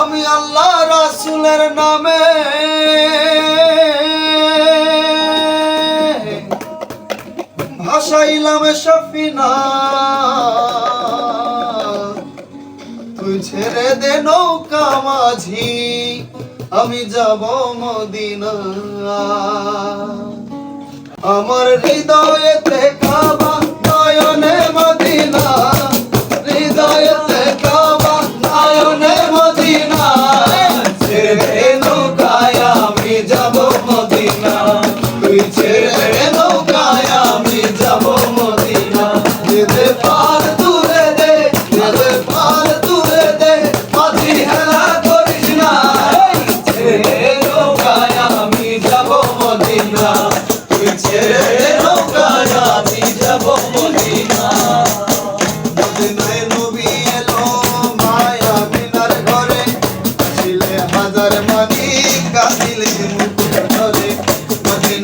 আমি আল্লাহ রাসুলের নামে। ভাষাইলাম সফিনা। তুই ছেড়ে দে নৌকা মাঝি, আমি যাব মদিনা আমার হৃদয়েতে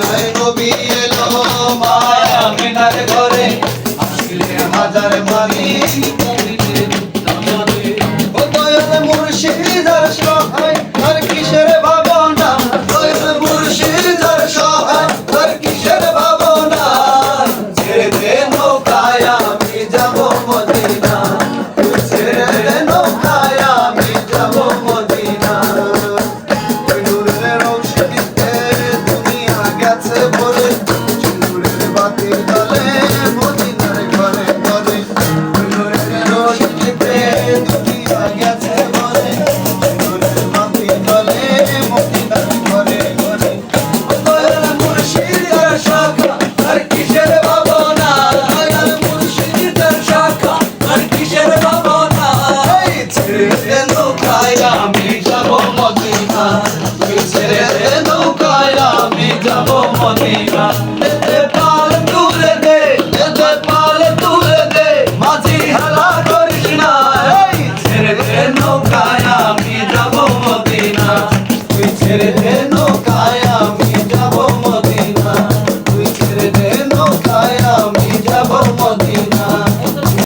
নয় নবী। আমি যাব মদিনা। তুই ছেড়ে দে নৌকায়, আমি যাব মদিনা। এতে পাল তুলে দে, এতে পাল তুলে দে, মাঝি হেলা করিস না। এই ছেড়ে দে